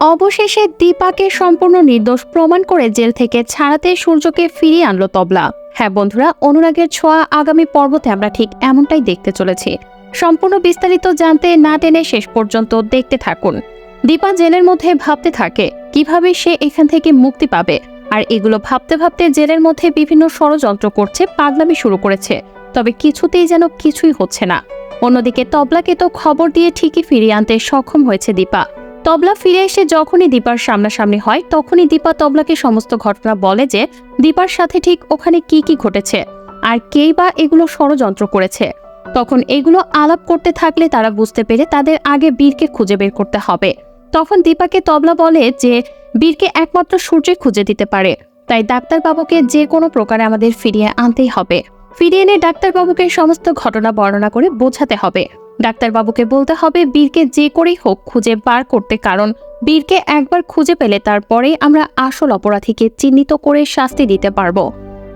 অবশেষে দীপাকে সম্পূর্ণ নির্দোষ প্রমাণ করে জেল থেকে ছাড়াতে সূর্যকে ফিরিয়ে আনলো তবলা। হ্যাঁ বন্ধুরা, অনুরাগের ছোঁয়া আগামী পর্বতে আমরা ঠিক এমনটাই দেখতে চলেছি। সম্পূর্ণ বিস্তারিত জানতে না টেনে শেষ পর্যন্ত দেখতে থাকুন। দীপা জেলের মধ্যে ভাবতে থাকে, কীভাবে সে এখান থেকে মুক্তি পাবে? আর এগুলো ভাবতে ভাবতে জেলের মধ্যে বিভিন্ন ষড়যন্ত্র করছে, পাগলামি শুরু করেছে। তবে কিছুতেই যেন কিছুই হচ্ছে না। অন্যদিকে তবলাকে তো খবর দিয়ে ঠিকই ফিরিয়ে আনতে সক্ষম হয়েছে দীপা। তবলা ফিরে এসে যখনই দীপার সামনাসামনি হয়, তখনই দীপা তবলাকে সমস্ত ঘটনা বলে যে, দীপার সাথে ঠিক ওখানে কি কি ঘটেছে? আর কেই বা এগুলো ষড়যন্ত্র করেছে? তখন এগুলো আলাপ করতে থাকলে তারা বুঝতে পেরে তাদের আগে বীরকে খুঁজে বের করতে হবে। তখন দীপাকে তবলা বলে যে, বীরকে একমাত্র সূর্যে খুঁজে দিতে পারে। তাই ডাক্তারবাবুকে যে কোনো প্রকারে আমাদের ফিরিয়ে আনতেই হবে। ফিরিয়ে এনে ডাক্তারবাবুকে সমস্ত ঘটনা বর্ণনা করে বোঝাতে হবে। ডাক্তারবাবুকে বলতে হবে বীরকে যে করেই হোক খুঁজে বার করতে, কারণ বীরকে একবার খুঁজে পেলে তারপরেই আমরা আসল অপরাধীকে চিহ্নিত করে শাস্তি দিতে পারব।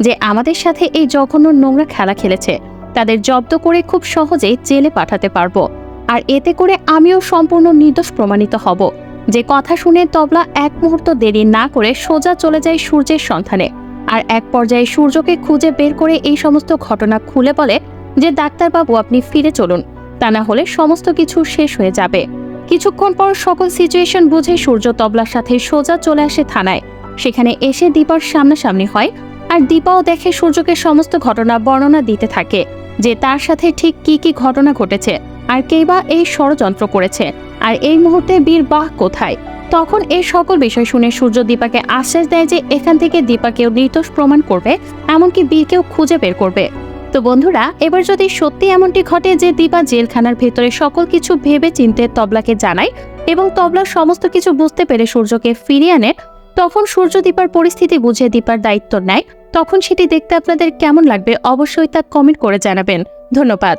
যে আমাদের সাথে এই জঘন্য নোংরা খেলা খেলেছে, তাদের জব্দ করে খুব সহজেই জেলে পাঠাতে পারব। আর এতে করে আমিও সম্পূর্ণ নির্দোষ প্রমাণিত হব। যে কথা শুনে তবলা এক মুহূর্ত দেরি না করে সোজা চলে যায় সূর্যের সন্ধানে। আর এক পর্যায়ে সূর্যকে খুঁজে বের করে এই সমস্ত ঘটনা খুলে বলে যে, ডাক্তারবাবু, আপনি ফিরে চলুন। তা না হলে সমস্ত কিছু শেষ হয়ে যাবে। কিছুক্ষণ পর সকল সিচুয়েশন বুঝে সূর্য তবলার সাথে সোজা চলে আসে থানায়। সেখানে এসে দীপার সামনাসামনি হয় আর দীপাও দেখে সূর্যকে সমস্ত ঘটনা বর্ণনা দিতে থাকে যে তার সাথে ঠিক কি কি ঘটনা ঘটেছে আর কেই বা এই ষড়যন্ত্র করেছে আর এই মুহূর্তে বীর বাহ কোথায়? তখন এই সকল বিষয় শুনে সূর্য দীপাকে আশ্বাস দেয় যে এখান থেকে দীপাকেও নির্দোষ প্রমাণ করবে, এমনকি বীরকেও খুঁজে বের করবে। তো বন্ধুরা, এবার যদি সত্যি এমনটি ঘটে যে দীপা জেলখানার ভেতরে সকল কিছু ভেবে চিনতে তবলাকে জানায় এবং তবলা সমস্ত কিছু বুঝতে পেরে সূর্যকে ফিরিয়ে আনে, তখন সূর্য দীপার পরিস্থিতি বুঝে দীপার দায়িত্ব নেয়। তখন সেটি দেখতে আপনাদের কেমন লাগবে অবশ্যই তা কমেন্ট করে জানাবেন। ধন্যবাদ।